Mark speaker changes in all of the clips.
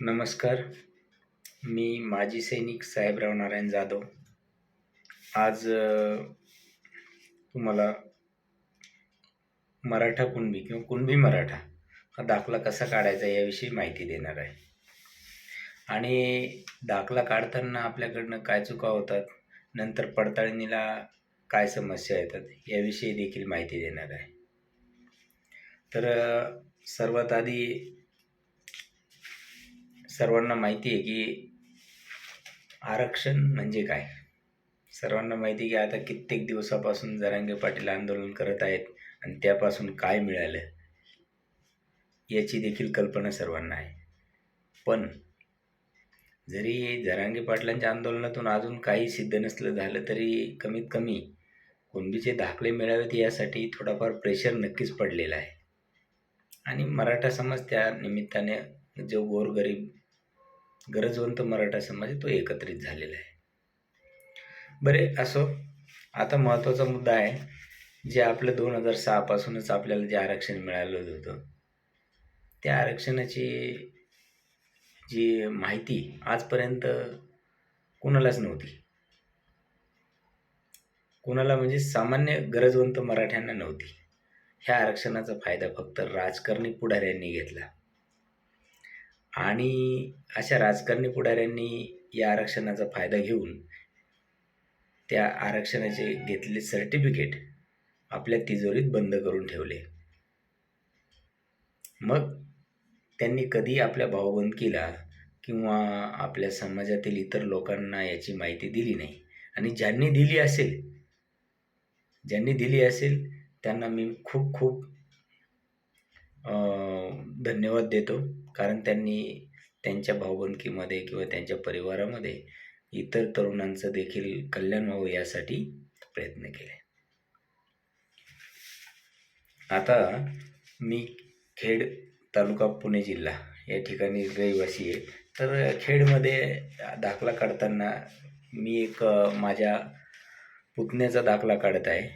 Speaker 1: नमस्कार. मी माजी सैनिक साहेबराव नारायण जाधव. आज तुम्हाला मराठा कुणबी किंवा कुणबी मराठा हा दाखला कसा काढायचा याविषयी माहिती देणार आहे. आणि दाखला काढताना आपल्याकडनं काय चुका होतात नंतर पडताळणीला काय समस्या येतात याविषयी देखील माहिती देणार आहे. तर सर्वात आधी सर्वांना माहिती आहे की आरक्षण म्हणजे काय? सर्वांना माहिती आहे की आता कित्येक दिवसापासून जरांगे पाटील आंदोलन करत आहेत आणि त्यापासून काय मिळालं? याची देखील कल्पना सर्वांना आहे. पण जरी जरांगे पाटलांच्या आंदोलनातून अजून काही सिद्ध नसलं झालं तरी कमीत कमी कुणबीचे दाखले मिळावेत यासाठी थोडाफार प्रेशर नक्कीच पडलेला आहे. आणि मराठा समाज त्या निमित्ताने जो गोरगरीब गरजवंत मराठा समाज तो एकत्रित झालेला आहे. बरे असो आता महत्त्वाचा मुद्दा आहे जे आपलं दोन हजार सहापासूनच आपल्याला जे आरक्षण मिळालं होतं त्या आरक्षणाची जी माहिती आजपर्यंत कोणालाच नव्हती. कोणाला म्हणजे सामान्य गरजवंत मराठ्यांना नव्हती. ह्या आरक्षणाचा फायदा फक्त राजकारणी पुढाऱ्यांनी घेतला. आणि अशा राजकारणी पुढाऱ्यांनी या आरक्षणाचा फायदा घेऊन त्या आरक्षणाचे घेतलेले सर्टिफिकेट आपल्या तिजोरीत बंद करून ठेवले. मग त्यांनी कधी आपल्या भावबंदकीला किंवा आपल्या समाजातील इतर लोकांना याची माहिती दिली नाही? आणि ज्यांनी दिली असेल ज्यांनी दिली असेल त्यांना मी खूप खूप धन्यवाद देतो. कारण त्यांनी त्यांच्या भावबंदकीमध्ये किंवा त्यांच्या परिवारामध्ये इतर तरुणांचं देखील कल्याण व्हावं यासाठी प्रयत्न केले. आता मी खेड तालुका पुणे जिल्हा या ठिकाणी रहिवासी आहे. तर खेडमध्ये दाखला काढताना मी एक माझ्या पुतण्याचा दाखला काढत आहे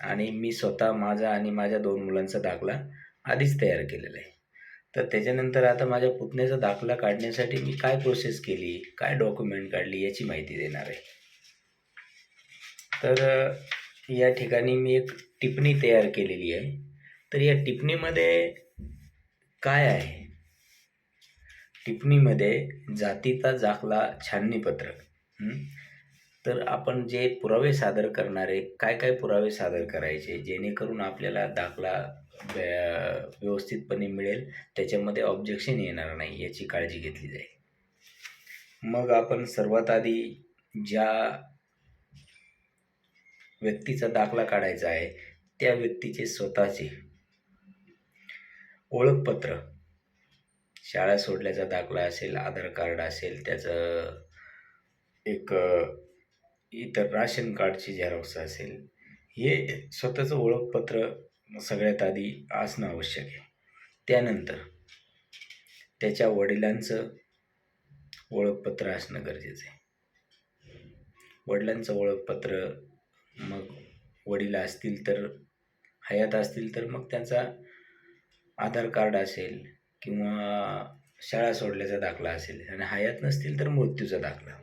Speaker 1: आणि मी स्वतः माझा आणि माझ्या दोन मुलांचा दाखला आधीच तयार केलेला आहे. तर त्याच्यानंतर आता माझ्या पुतण्याचा दाखला काढण्यासाठी मी काय प्रोसेस केली? काय डॉक्युमेंट काढली याची माहिती देणार आहे. तर या ठिकाणी मी एक टिप्पणी तयार केलेली आहे. तर या टिप्पणीमध्ये काय आहे? टिप्पणीमध्ये जातीचा दाखला छाननीपत्रक. तर आपण जे पुरावे सादर करणारे काय काय पुरावे सादर करायचे जेणेकरून आपल्याला दाखला व्यवस्थितपणे मिळेल. त्याच्यामध्ये ऑब्जेक्शन येणार नाही याची काळजी घेतली जाईल. मग आपण सर्वात आधी ज्या व्यक्तीचा दाखला काढायचा आहे त्या व्यक्तीचे स्वतःचे ओळखपत्र. शाळा सोडल्याचा दाखला असेल आधार कार्ड असेल त्याचं एक इतर राशन कार्डची झेरॉक्स असेल हे स्वतःचं ओळखपत्र सगळ्यात आधी असणं आवश्यक आहे. त्यानंतर त्याच्या वडिलांचं ओळखपत्र असणं गरजेचं आहे. वडिलांचं ओळखपत्र मग वडील असतील तर हयात असतील तर मग त्यांचा आधार कार्ड असेल किंवा शाळा सोडल्याचा दाखला असेल आणि हयात नसतील तर मृत्यूचा दाखला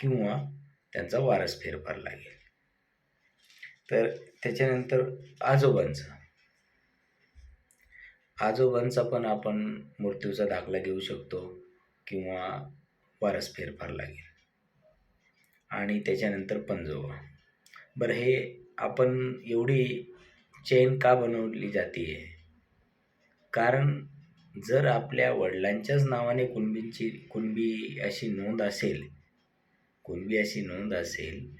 Speaker 1: किंवा त्यांचा वारस फेरफार लागेल. तर त्याच्यानंतर आजोबांचं. आजोबांचा पण आपण मृत्यूचा दाखला घेऊ शकतो किंवा वारस फेरफार लागेल. आणि त्याच्यानंतर पंजोबा. बरं हे आपण एवढी चेन का बनवली जाते कारण जर आपल्या वडिलांच्याच नावाने कुणबींची कुणबी अशी नोंद असेल कुणबी अशी नोंद असेल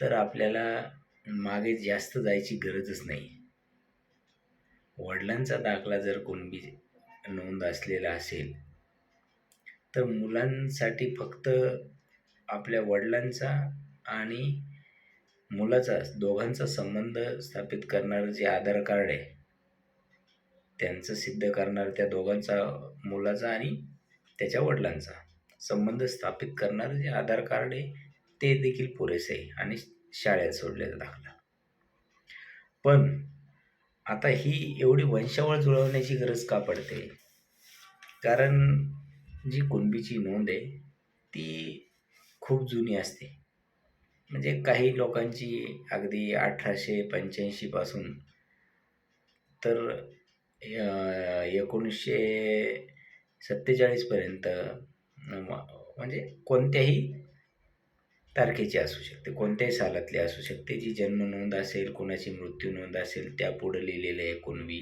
Speaker 1: तर आपल्याला मागे जास्त जायची गरजच नाही. वडिलांचा दाखला जर कोणबी नोंद असलेला असेल तर मुलांसाठी फक्त आपल्या वडिलांचा आणि मुलाचा दोघांचा संबंध स्थापित करणारं जे आधार कार्ड आहे त्यांचं सिद्ध करणार त्या दोघांचा मुलाचा आणि त्याच्या वडिलांचा संबंध स्थापित करणारं जे आधार कार्ड आहे ते देखील पुरेसे आहे. आणि शाळेत सोडलेला दाखला. पण आता ही एवढी वंशावळ जुळवण्याची गरज का पडते? कारण जी कुणबीची नोंद आहे ती खूप जुनी असते. म्हणजे काही लोकांची अगदी अठराशे पंच्याऐंशीपासून तर एकोणीसशे सत्तेचाळीसपर्यंत म्हणजे कोणत्याही तारखेची असू शकते कोणत्याही सालातली असू शकते. जी जन्म नोंद असेल कोणाची मृत्यू नोंद असेल त्या पुढं लिहिलेलं आहे कुणबी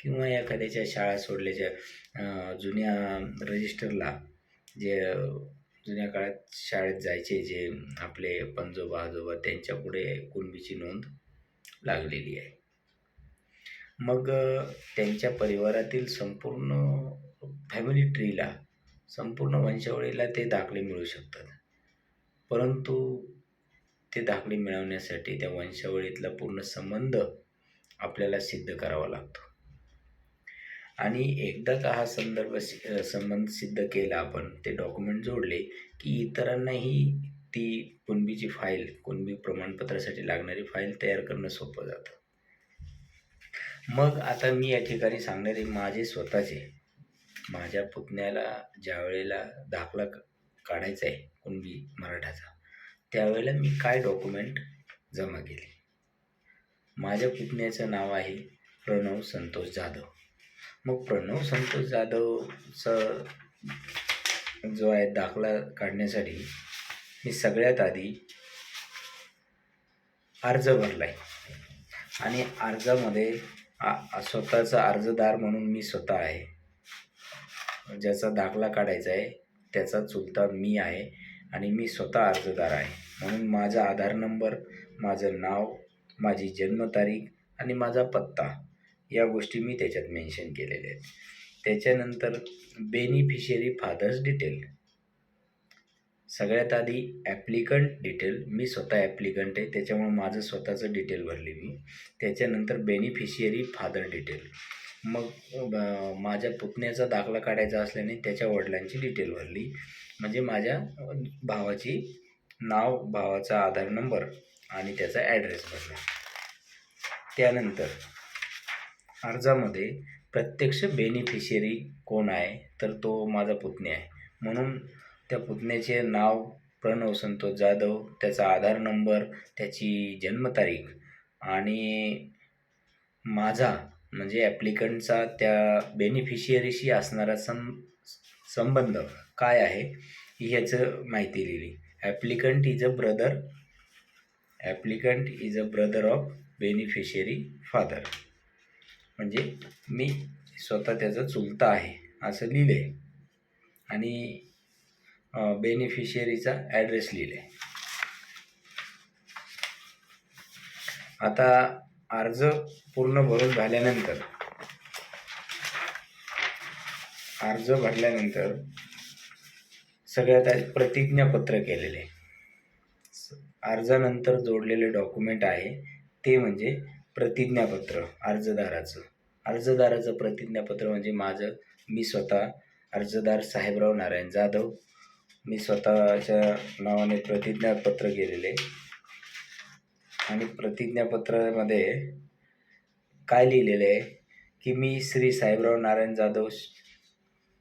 Speaker 1: किंवा एखाद्याच्या शाळा सोडल्याच्या जुन्या रजिस्टरला जे जुन्या काळात शाळेत जायचे जे आपले पंजोबा आजोबा त्यांच्या पुढे कुणबीची नोंद लागलेली आहे. मग त्यांच्या परिवारातील संपूर्ण फॅमिली ट्रीला संपूर्ण वंशावळीला ते दाखले मिळू शकतात. परंतु ते दाखले मिळवण्यासाठी त्या वंशावळीतला पूर्ण संबंध आपल्याला सिद्ध करावा लागतो. आणि एकदा का हा संदर्भ सि- संबंध सिद्ध केला आपण ते डॉक्युमेंट जोडले की इतरांनाही ती कुणबीची फाईल कुणबी प्रमाणपत्रासाठी लागणारी फाईल तयार करणं सोपं जातं. मग आता मी या ठिकाणी सांगणारे माझे स्वतःचे माझ्या पुतण्याला ज्या वेळेला दाखला काढायचा आहे कुणबी मराठाचा. त्यावेळेला मी काय डॉक्युमेंट जमा केले? माझ्या पुतण्याचं नाव आहे प्रणव संतोष जाधव. मग प्रणव संतोष जाधवचं जो आहे दाखला काढण्यासाठी मी सगळ्यात आधी अर्ज भरला आहे आणि अर्जामध्ये आ- स्वतःचा अर्जदार म्हणून मी स्वतः आहे. ज्याचा दाखला काढायचा आहे त्याचा चुलता मी आहे. आणि मी स्वतः अर्जदार आहे. म्हणून माझा आधार नंबर माझं नाव माझी जन्मतारीख आणि माझा पत्ता या गोष्टी मी त्याच्यात मेन्शन केलेल्या आहेत. त्याच्यानंतर बेनिफिशियरी फादर्स डिटेल सगळ्यात आधी ॲप्लिकंट डिटेल मी स्वतः ॲप्लिकंट आहे त्याच्यामुळे माझं स्वतःचं डिटेल भरली मी. त्याच्यानंतर बेनिफिशियरी फादर डिटेल मग ब- माझ्या पुतण्याचा दाखला काढायचा असल्याने त्याच्या वडिलांची डिटेल भरली. म्हणजे माझ्या भावाची नाव भावाचा आधार नंबर आणि त्याचा ॲड्रेस भरला त्यानंतर अर्जामध्ये प्रत्यक्ष बेनिफिशियरी कोण आहे? तर तो माझा पुतणी आहे. म्हणून त्या पुतण्याचे नाव प्रणव संतोष जाधव त्याचा आधार नंबर त्याची जन्मतारीख आणि माझा म्हणजे ॲप्लिकंटचा त्या बेनिफिशियरीशी असणारा सं संबंध काय आहे ह्याचं माहिती लिहिली applicant is a brother applicant is a brother of beneficiary father म्हणजे मी स्वतः त्याचा चुलता आहे असं लिहिले. आणि बेनिफिशियरीचा ॲड्रेस लिहिले. आता अर्ज पूर्ण भरून झाल्यानंतर अर्ज भरल्यानंतर सगळ्यात आधी प्रतिज्ञापत्र केलेले. स- अर्जानंतर जोडलेले डॉक्युमेंट आहे ते म्हणजे प्रतिज्ञापत्र अर्जदाराचं. अर्जदाराचं प्रतिज्ञापत्र म्हणजे माझं. मी स्वतः अर्जदार साहेबराव नारायण जाधव. मी स्वतःच्या नावाने प्रतिज्ञापत्र केलेले. आणि प्रतिज्ञापत्रामध्ये काय लिहिलेलं आहे? की मी श्री साहेबराव नारायण जाधव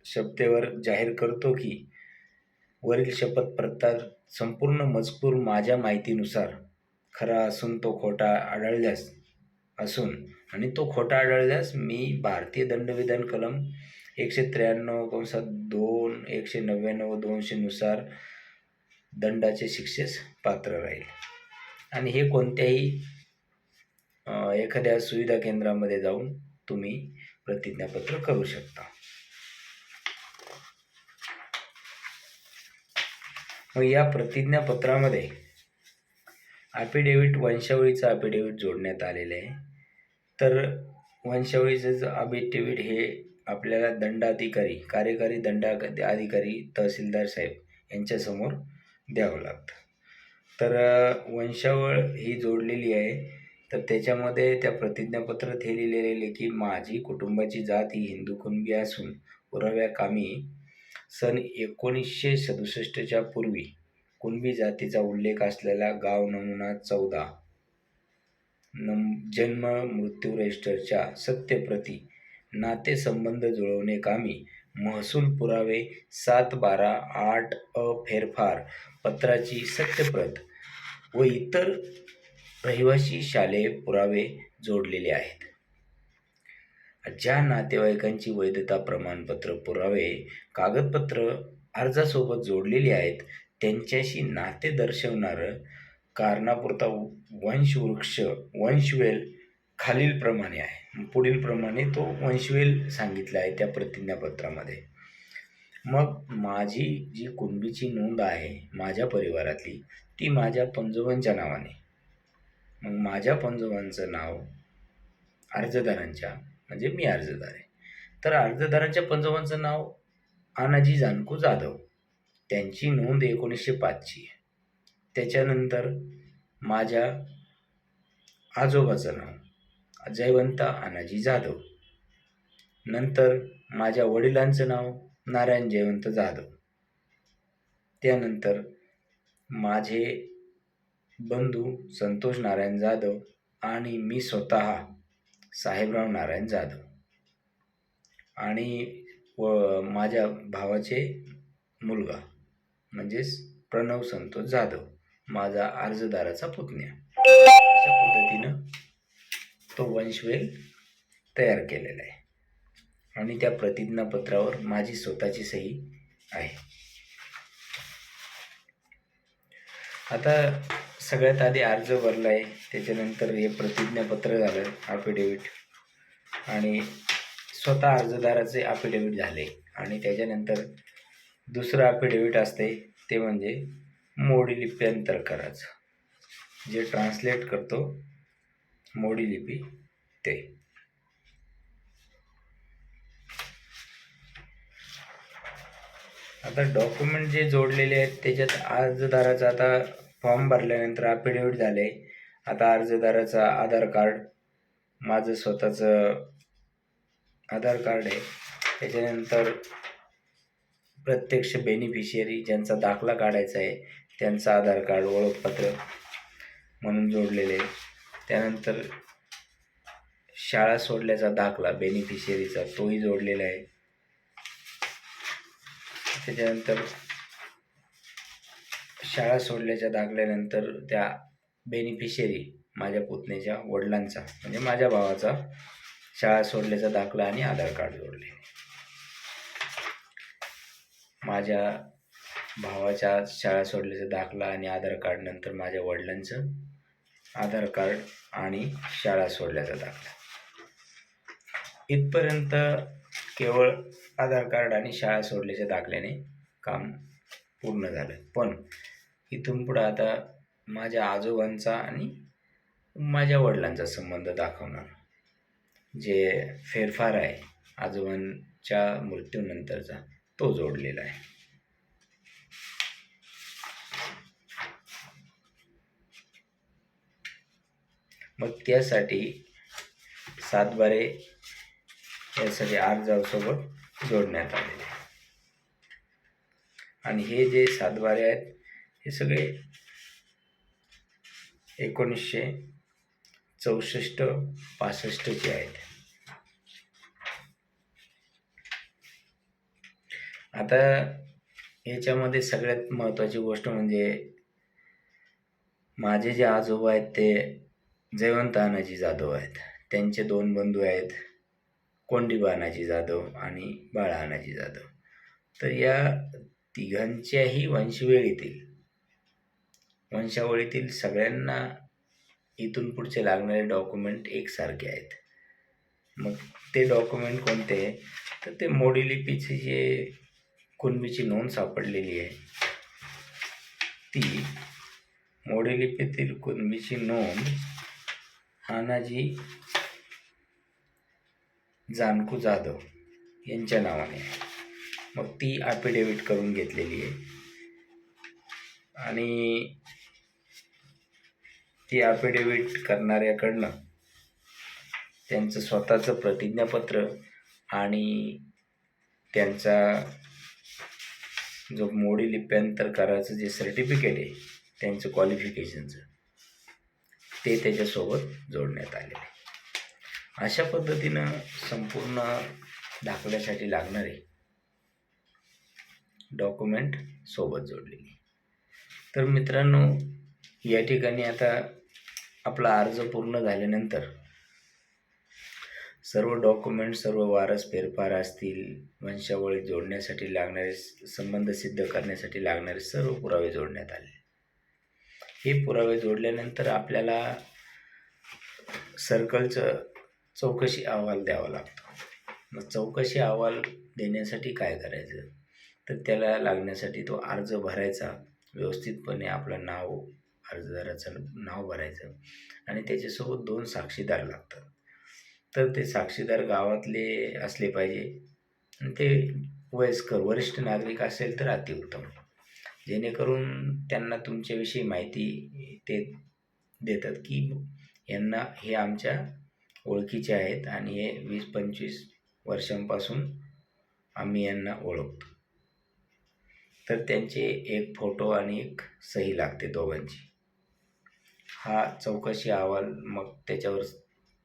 Speaker 1: शपथेवर जाहीर करतो की वरील शपथ पत्रात संपूर्ण मजकूर माझ्या माहितीनुसार खरा असून तो खोटा आढळल्यास असून आणि तो खोटा आढळल्यास मी भारतीय दंडविधान कलम एकशे त्र्याण्णव कंसात दोन एकशे नव्याण्णव दोनशेनुसार दंडाचे शिक्षेस पात्र राहील. आणि हे कोणत्याही एखाद्या सुविधा केंद्रामध्ये जाऊन तुम्ही प्रतिज्ञापत्र करू शकता. मग या प्रतिज्ञापत्रामध्ये ॲपिडेव्हिट वंशावळीचं ॲफिडेविट जोडण्यात आलेलं आहे. तर वंशावळीचं जे हे आपल्याला दंडाधिकारी कार्यकारी दंडा अधिकारी तहसीलदार साहेब यांच्यासमोर द्यावं लागतं. तर वंशावळ ही जोडलेली आहे. तर त्याच्यामध्ये त्या प्रतिज्ञापत्रात हे लिहिलेले की माझी कुटुंबाची जात ही हिंदू कुणबी असून पुराव्या कामी सन एकोणीसशे सदुसष्टच्या पूर्वी कुणबी जातीचा उल्लेख असलेला गाव नमुना चौदा. नम जन्म मृत्यू रजिस्टरच्या सत्यप्रती नातेसंबंध जुळवणे कामी महसूल पुरावे सात बारा आठ अ फेरफार पत्राची सत्यप्रत व इतर रहिवासी शालेय पुरावे जोडलेले आहेत. ज्या नातेवाईकांची वैधता प्रमाणपत्र पुरावे कागदपत्र अर्जासोबत जोडलेली आहेत त्यांच्याशी नाते दर्शवणारं कारणापुरता वंशवृक्ष वंशवेल खालीलप्रमाणे आहे. पुढीलप्रमाणे तो वंशवेल सांगितला आहे त्या प्रतिज्ञापत्रामध्ये. मग माझी जी कुणबीची नोंद आहे माझ्या परिवारातली ती माझ्या पंजोबांच्या नावाने. मग माझ्या पंजोबांचं नाव अर्जदारांच्या म्हणजे मी अर्जदार आहे. तर अर्जदारांच्या पंजोबांचं नाव आनाजी जानकू जाधव. त्यांची नोंद एकोणीसशे पाचची आहे. त्याच्यानंतर माझ्या आजोबाचं नाव जयवंत आनाजी जाधव. नंतर माझ्या वडिलांचं नाव नारायण जयवंत जाधव. त्यानंतर माझे बंधू संतोष नारायण जाधव आणि मी स्वतः साहेबराव नारायण जाधव. आणि व माझ्या भावाचे मुलगा म्हणजेच प्रणव संतोष जाधव माझा अर्जदाराचा पुतण्या. अशा पद्धतीनं तो वंशवेल तयार केलेला आहे. आणि त्या प्रतिज्ञापत्रावर माझी स्वतःची सही आहे. आता सगळ्यात आधी अर्ज भरला आहे त्याच्यानंतर हे प्रतिज्ञापत्र झालं अफिडेविट आणि स्वतः अर्जदाराचे अफिडेविट झाले. आणि त्याच्यानंतर दुसरं अफिडेविट असते ते म्हणजे मोडी लिप्यांतर करायचं जे ट्रान्सलेट करतो मोडी लिपी ते. आता डॉक्युमेंट जे जोडलेले आहेत त्याच्यात अर्जदाराचा आता फॉर्म भरल्यानंतर अफिडेविट झाले. आता अर्जदाराचा आधार कार्ड माझं स्वतःचं आधार कार्ड आहे. त्याच्यानंतर प्रत्यक्ष बेनिफिशियरी ज्यांचा दाखला काढायचा आहे त्यांचं आधार कार्ड ओळखपत्र म्हणून जोडलेले आहे. त्यानंतर शाळा सोडल्याचा दाखला बेनिफिशियरीचा तोही जोडलेला आहे. त्याच्यानंतर शाळा सोडल्याच्या दाखल्यानंतर त्या बेनिफिशियरी माझ्या पुतण्याच्या वडिलांचा म्हणजे माझ्या भावाचा शाळा सोडल्याचा दाखला आणि आधार कार्ड जोडले. माझ्या भावाच्या शाळा सोडल्याचा दाखला आणि आधार कार्ड नंतर माझ्या वडिलांचं आधार कार्ड आणि शाळा सोडल्याचा दाखला. इथपर्यंत केवळ आधार कार्ड आणि शाळा सोडल्याच्या दाखल्याने काम पूर्ण झालं. पण इथून पुढं आता माझ्या आजोबांचा आणि माझ्या वडिलांचा संबंध दाखवणार. जे फेरफार आहे आजोबांच्या मृत्यूनंतरचा तो जोडलेला आहे. मग त्यासाठी सातबारे यासाठी अर्जासोबत जोडण्यात आलेले. आणि हे जे सातबारे आहेत हे सगळे एकोणीसशे चौसष्ट पासष्टचे आहेत. आता याच्यामध्ये सगळ्यात महत्त्वाची गोष्ट म्हणजे माझे जे आजोबा आहेत ते जयवंत अनाजी जाधव आहेत. त्यांचे दोन बंधू आहेत कोंडीबा अनाजी जाधव आणि बाळा अनाजी जाधव. तर या तिघांच्याही वंशवेळीतील वंशावळीतील सगळ्यांना इथून पुढचे लागणारे डॉक्युमेंट एकसारखे आहेत. मग ते डॉक्युमेंट कोणते तर ते मोडी लिपीचे जे कुणबीची नोंद सापडलेली आहे ती मोडी लिपीतील कुणबीची नोंद हानाजी जानकू जाधव यांच्या नावाने आहे. मग ती ॲफिडेविट करून घेतलेली आहे. आणि ती ॲफिडेविट करणाऱ्याकडनं त्यांचं स्वतःचं प्रतिज्ञापत्र आणि त्यांचा जो मोडी लिप्यांतर करायचं जे सर्टिफिकेट आहे त्यांचं क्वालिफिकेशनचं ते त्याच्यासोबत जोडण्यात आलेलं आहे. अशा पद्धतीनं संपूर्ण दाखल्यासाठी लागणारे डॉक्युमेंट सोबत जोडलेली तर मित्रांनो या ठिकाणी आता आपला अर्ज पूर्ण झाल्यानंतर सर्व डॉक्युमेंट सर्व वारस फेरफार असतील वंशावळी जोडण्यासाठी लागणारे संबंध सिद्ध करण्यासाठी लागणारे सर्व पुरावे जोडण्यात आले. हे पुरावे जोडल्यानंतर आपल्याला सर्कलचं चौकशी अहवाल द्यावा लागतो. मग चौकशी अहवाल देण्यासाठी काय करायचं? तर त्याला लागण्यासाठी तो अर्ज भरायचा व्यवस्थितपणे आपलं नाव अर्जदाराचं नाव भरायचं आणि त्याच्यासोबत दोन साक्षीदार लागतात. तर ते साक्षीदार गावातले असले पाहिजे. आणि ते वयस्कर वरिष्ठ नागरिक असेल तर अतिउत्तम. जेणेकरून त्यांना तुमच्याविषयी माहिती ते देतात की यांना हे आमच्या ओळखीचे आहेत आणि हे वीस पंचवीस वर्षांपासून आम्ही यांना ओळखतो. तर त्यांचे एक फोटो आणि एक सही लागते दोघांची. हा चौकशी अहवाल मग त्याच्यावर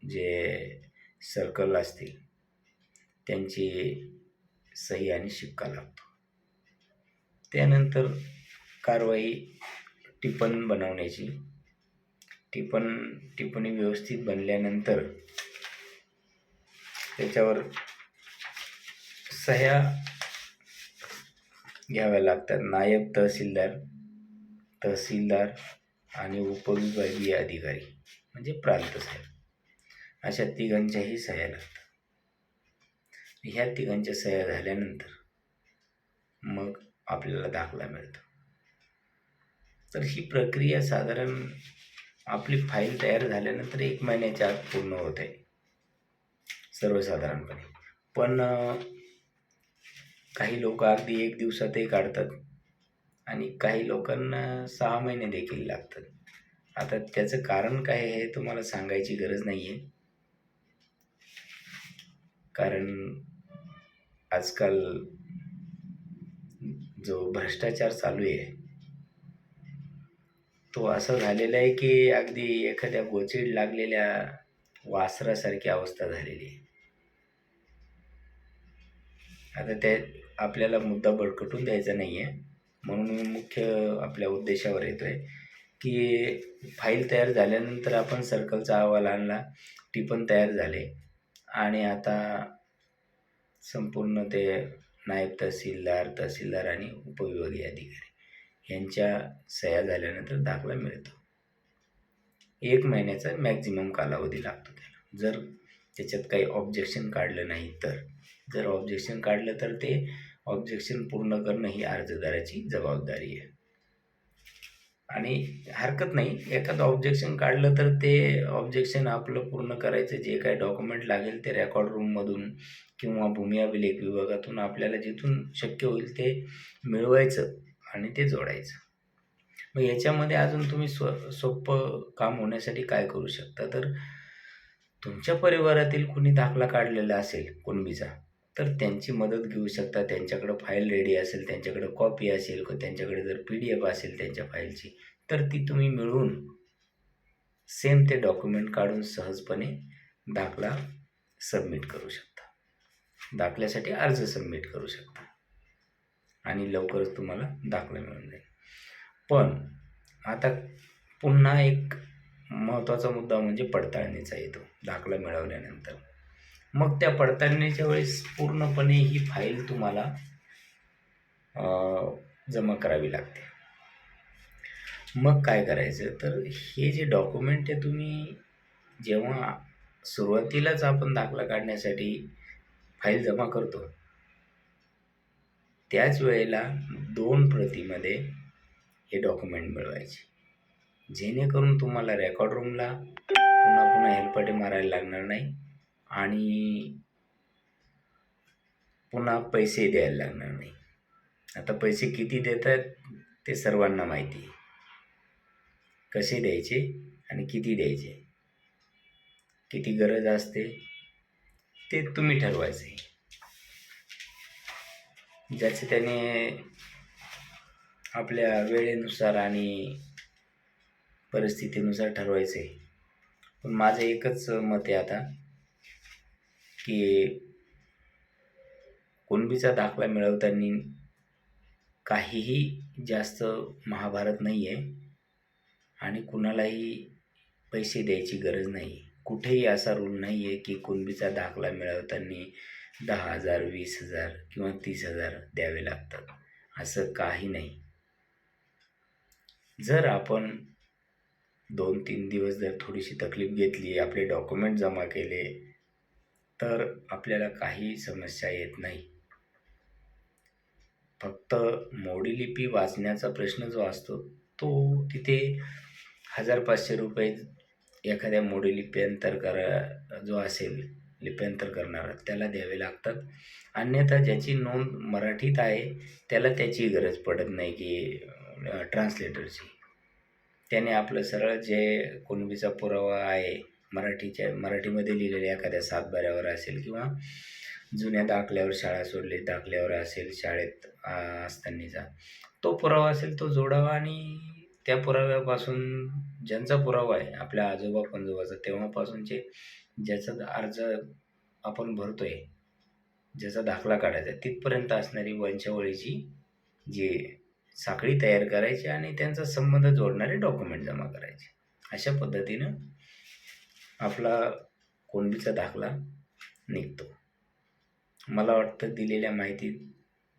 Speaker 1: जे सर्कल असतील त्यांची सही आणि शिक्का लागतो. त्यानंतर कारवाई टिपण बनवण्याची. टिपण टिप्पणी व्यवस्थित बनल्यानंतर त्याच्यावर सह्या घ्याव्या लागतात. नायब तहसीलदार तहसीलदार आणि उपविभागीय अधिकारी म्हणजे प्रांत साहेब. अशा तिघांच्याही सह्या लागतात. ह्या तिघांच्या सह्या झाल्यानंतर मग आपल्याला दाखला मिळतो. तर ही प्रक्रिया साधारण आपली फाईल तयार झाल्यानंतर एक महिन्याच्या आत पूर्ण होत. आहे सर्वसाधारणपणे. पण काही लोक अगदी एक दिवसातही काढतात. आणि काही लोकांना सहा महिने देखील लागतात. आता त्याचं कारण काय आहे हे तुम्हाला सांगायची गरज नाही आहे कारण आजकाल जो भ्रष्टाचार चालू आहे तो असं झालेला आहे की अगदी एखाद्या गोचीड लागलेल्या वासरासारखी अवस्था झालेली आहे. आता त्या आपल्याला मुद्दा बळकटून द्यायचा नाही आहे म्हणून मी मुख्य आपल्या उद्देशावर येतो आहे की फाईल तयार झाल्यानंतर आपण सर्कलचा अहवाल आणला टिपण तयार झाले. आणि आता संपूर्ण ते नायब तहसीलदार तहसीलदार आणि उपविभागीय अधिकारी यांच्या सह्या झाल्यानंतर दाखला मिळतो. एक महिन्याचा मॅक्झिमम कालावधी लागतो त्याला. जर त्याच्यात काही ऑब्जेक्शन काढलं नाही तर. जर ऑब्जेक्शन काढलं तर ते ऑब्जेक्शन पूर्ण करणं ही अर्जदाराची जबाबदारी आहे. आणि हरकत नाही एखादं ऑब्जेक्शन काढलं तर ते ऑब्जेक्शन आपलं पूर्ण करायचं जे काही डॉक्युमेंट लागेल ते रेकॉर्ड रूममधून किंवा भूमी अभिलेख विभागातून आपल्याला जिथून शक्य होईल ते मिळवायचं आणि ते जोडायचं. मग याच्यामध्ये अजून तुम्ही स्व सोपं काम होण्यासाठी काय करू शकता? तर तुमच्या परिवारातील कुणी दाखला काढलेला असेल कुणबीचा तर त्यांची मदत घेऊ शकता. त्यांच्याकडं फाईल रेडी असेल त्यांच्याकडं कॉपी असेल किंवा त्यांच्याकडे जर पी डी एफ असेल त्यांच्या फाईलची तर ती तुम्ही मिळून सेम ते डॉक्युमेंट काढून सहजपणे दाखला सबमिट करू शकता. दाखल्यासाठी अर्ज सबमिट करू शकता. आणि लवकरच तुम्हाला दाखला मिळून जाईल. पण आता पुन्हा एक महत्त्वाचा मुद्दा म्हणजे पडताळणीचा येतो. दाखला मिळवल्यानंतर. मग त्या पडताळणीच्या वेळेस पूर्णपणे ही फाईल तुम्हाला जमा करावी लागते. मग काय करायचं? तर हे जे डॉक्युमेंट आहे तुम्ही जेव्हा सुरुवातीलाच आपण दाखला काढण्यासाठी फाईल जमा करतो त्याच वेळेला दोन प्रतीमध्ये हे डॉक्युमेंट मिळवायचे. जेणेकरून तुम्हाला रेकॉर्ड रूमला पुन्हा पुन्हा हेलपाटे मारायला लागणार नाही. आणि पुन्हा पैसे द्यायला लागणार नाही. आता पैसे किती देतात ते सर्वांना माहिती आहे. कसे द्यायचे आणि किती द्यायचे? किती गरज असते ते तुम्ही ठरवायचे. ज्याचे त्याने आपल्या वेळेनुसार आणि परिस्थितीनुसार ठरवायचे. पण माझं एकच मत आहे आता. की कुणबीचा दाखला मिळवताना काहीही जास्त महाभारत नाही आहे आणि कुणालाही पैसे द्यायची गरज नाही. कुठेही असा रूल नाही आहे की कुणबीचा दाखला मिळवताना दहा हजार वीस हजार किंवा तीस हजार द्यावे लागतात. असं काही नाही. जर आपण दोन तीन दिवस जर थोडीशी तकलीफ घेतली आपले डॉक्युमेंट जमा केले तर आपल्याला काही समस्या येत नाही. फक्त मोडी लिपी वाचण्याचा प्रश्न जो असतो तो तिथे हजार पाचशे रुपये एखाद्या मोडी लिप्यांतर करा जो असेल लिप्यांतर करणारा त्याला द्यावे लागतात. अन्यथा ज्याची नोंद मराठीत आहे त्याला त्याची गरज पडत नाही की ट्रान्सलेटरची त्याने आपलं सरळ जे कुणबीचा पुरावा आहे मराठीच्या मराठीमध्ये लिहिलेल्या एखाद्या सातबाऱ्यावर असेल किंवा जुन्या दाखल्यावर शाळा सोडली दाखल्यावर असेल शाळेत असतानाचा. तो पुरावा असेल तो जोडावा आणि त्या पुराव्यापासून ज्यांचा पुरावा आहे आपल्या आजोबा पणजोबाचा तेव्हापासूनचे ज्याचा अर्ज आपण भरतोय ज्याचा दाखला काढायचा आहे, तिथपर्यंत असणारी वंशावळीची जी साखळी तयार करायची आणि त्यांचा संबंध जोडणारे डॉक्युमेंट जमा करायचे. अशा पद्धतीनं आपला कोंडीचा दाखला निघतो. मला वाटतं दिलेल्या माहिती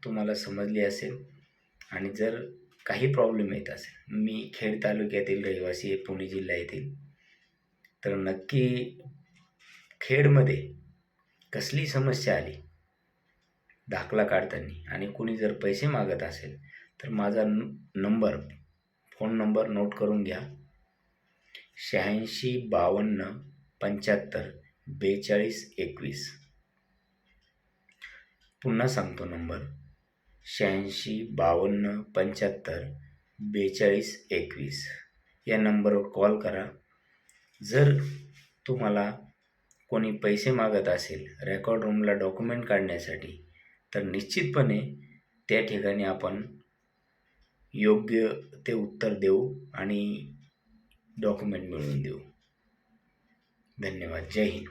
Speaker 1: तुम्हाला समजली असेल आणि जर काही प्रॉब्लेम येत असेल मी खेड तालुक्यातील रहिवासी आहे पुणे जिल्हा येथील. तर नक्की खेडमध्ये कसली समस्या आली? दाखला काढताना आणि कुणी जर पैसे मागत असेल तर माझा न नंबर फोन नंबर नोट करून घ्या. शहाऐंशी बावन्न पंच्याहत्तर बेचाळीस एकवीस. पुन्हा सांगतो नंबर. शहाऐंशी बावन्न पंच्याहत्तर बेचाळीस एकवीस. या नंबरवर कॉल करा. जर तुम्हाला कोणी पैसे मागत असेल रेकॉर्ड रूमला डॉक्युमेंट काढण्यासाठी तर निश्चितपणे त्या ठिकाणी आपण योग्य ते उत्तर देऊ आणि डॉक्युमेंट मिळवून देऊ. धन्यवाद. जय हिंद.